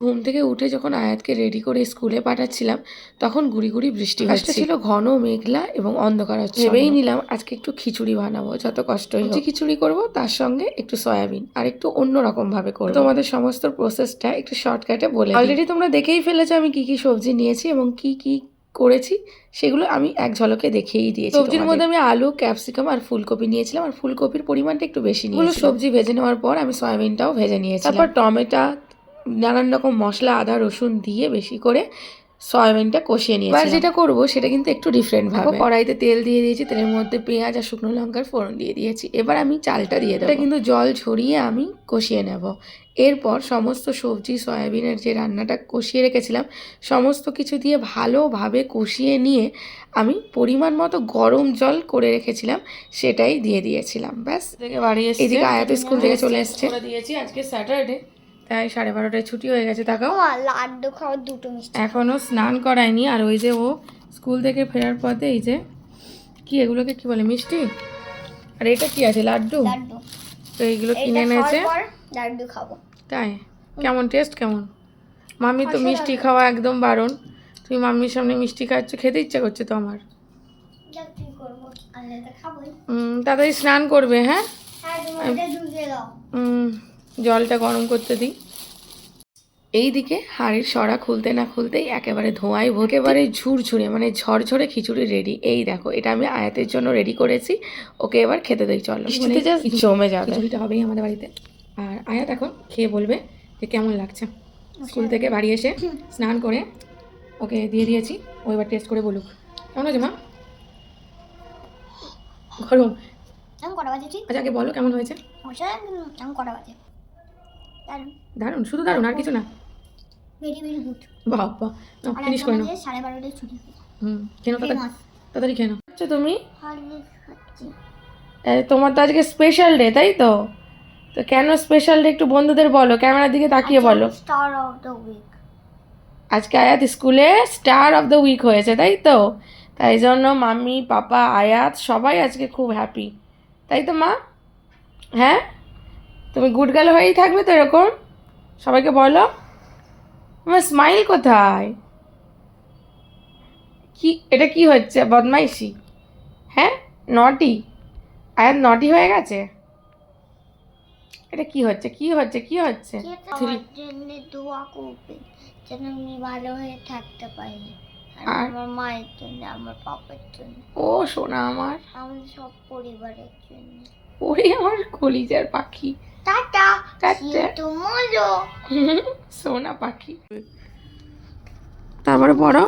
ঘুম থেকে উঠে যখন আয়াতকে রেডি করে স্কুলে পাঠাচ্ছিলাম তখন গুড়ি গুড়ি বৃষ্টি হচ্ছে। ছিল ঘন মেঘলা এবং অন্ধকার হচ্ছে। ভেবেই নিলাম আজকে একটু খিচুড়ি বানাবো যত কষ্টই হোক। খিচুড়ি করব তার সঙ্গে একটু সয়াবিন আর একটু অন্যরকম ভাবে করব। তোমাদের সমস্ত প্রসেসটা একটু শর্টকাটে বলে অলরেডি তোমরা দেখেই ফেলেছো আমি কি কি সবজি নিয়েছি এবং কি কি করেছি সেগুলো আমি এক ঝলকে দেখেই দিয়েছি সবজির মধ্যে আমি আলু ক্যাপসিকাম আর ফুলকপি নিয়েছিলাম আর ফুলকপির পরিমাণটা একটু বেশি নিয়েছি সবজি ভেজে নেওয়ার পর আমি সয়াবিনটাও ভেজে নিয়েছি তারপর টমেটো নানান রকম মশলা আদা রসুন দিয়ে বেশি করে সয়াবিনটা কষিয়ে নিয়েছি এবার যেটা করব সেটা কিন্তু একটু ডিফারেন্ট ভাবে। কড়াইতে তেল দিয়ে দিয়েছি তেলের মধ্যে পেঁয়াজ আর শুকনো লঙ্কার ফোড়ন দিয়ে দিয়েছি। এবার আমি চালটা দিয়ে দেবো। কিন্তু জল ঝরিয়ে আমি কষিয়ে নেব। এরপর সমস্ত সবজি সয়াবিনের যে রান্নাটা কষিয়ে রেখেছিলাম সমস্ত কিছু দিয়ে ভালোভাবে কষিয়ে নিয়ে আমি পরিমাণ মতো গরম জল করে রেখেছিলাম সেটাই দিয়ে দিয়েছিলাম। ব্যাস থেকে বাড়ি এসে এদিকে আয়াত স্কুল থেকে চলে এসছে। দিয়েছি আজকে স্যাটারডে তাই সাড়ে বারোটায় ছুটি হয়ে গেছে তাকাও। লাড্ডু খাওয়ার দুটো মিষ্টি। এখনও স্নান করায়নি আর ওই যে ও স্কুল থেকে ফেরার পথে এই যে কি এগুলোকে কি বলে মিষ্টি? আর এটা কি আছে লাড্ডু? তো এইগুলো কিনে এনেছে। লাড্ডু খাব। তাই? কেমন টেস্ট কেমন? মাম্মি তো মিষ্টি খাওয়া একদম বারণ। তুমি মাম্মির সামনে মিষ্টি খাচ্ছ খেতে ইচ্ছা করছে তো আমার। তাড়াতাড়ি স্নান করবে হ্যাঁ? হ্যাঁ জলটা গরম করতে দিই। এই দিকে হাড়ির সরা খুলতে না খুলতেই একেবারে ধোঁয়ায় ভো একেবারে ঝুরঝুরে মানে ঝরঝরে খিচুড়ি রেডি এই দেখো এটা আমি আয়াতের জন্য রেডি করেছি। ওকে এবার খেতে দিই চলো। জমে যাবে। খিচুড়িটা হবেই আমাদের বাড়িতে। আর আয়াত এখন খেয়ে বলবে যে কেমন লাগছে। স্কুল থেকে বাড়ি এসে স্নান করে ওকে দিয়ে দিয়েছি ও এবার টেস্ট করে বলুক। কেমন হয়েছে মা? গরম? আচ্ছা আগে বলো কেমন হয়েছে। দারুণ? শুধু দারুণ আর কিছু না। ভেরি ভেরি গুড বাবা ফিনিশ করে নাও। সাড়ে বারোটায় ছুটি। হুম কেন তাড়াতাড়ি নাও। আচ্ছা তুমি? তোমার তো আজকে স্পেশাল ডে তাই তো? তো কেন স্পেশাল ডে একটু বন্ধুদের বলো ক্যামেরার দিকে তাকিয়ে বলো। স্টার অফ দ্য উইক আজকে আয়াত স্কুলে স্টার অফ দ্য উইক হয়েছে তাই তো? তাই জন্য মাম্মি পাপা আয়াত সবাই আজকে খুব হ্যাপি তাই তো মা? হ্যাঁ? তুমি গুড গার্ল হয়েই থাকবে তো এরকম? সবাইকে বলো। আমার স্মাইল কোথায়? কি এটা কি হচ্ছে? বদমাইশি? হ্যাঁ? নটি আয়াত নটি হয়ে গেছে? এটা কি হচ্ছে? কি হচ্ছে? কি হচ্ছে? আমার জন্য দোয়া করবেন যেন আমি ভালো হয়ে থাকতে পারি? আর আর? আমার মায়ের জন্য আমার পাপার জন্য। ও সোনা আমার। আমাদের সব পরিবারের জন্য। ওরে আমার কলিজার পাখি। টাটা! সোনা পাখি। তারপরে পড়ো।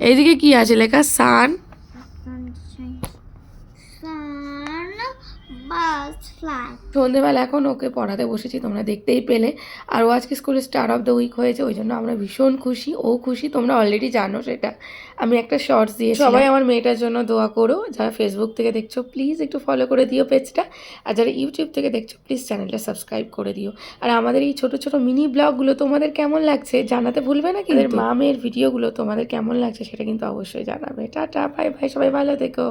এইদিকে কি আছে? লেখা সান সান। ফ্লাই সন্ধেবেলা এখন ওকে পড়াতে বসেছি তোমরা দেখতেই পেলে। আর ও আজকে স্কুলে স্টার অফ দ্য উইক হয়েছে ওই জন্য আমরা ভীষণ খুশি ও খুশি তোমরা অলরেডি জানো সেটা। আমি একটা শর্টস দিয়ে সবাই আমার মেয়েটার জন্য দোয়া করো যারা ফেসবুক থেকে দেখছ প্লিজ একটু ফলো করে দিও পেজটা আর যারা ইউটিউব থেকে দেখছ প্লিজ চ্যানেলটা সাবস্ক্রাইব করে দিও। আর আমাদের এই ছোট ছোট মিনি ব্লগগুলো তোমাদের কেমন লাগছে জানাতে ভুলবে না কিন্তু? মেয়ের ভিডিওগুলো তোমাদের কেমন লাগছে সেটা কিন্তু অবশ্যই জানাবে। টাটা বাই বাই সবাই ভালো থেকো।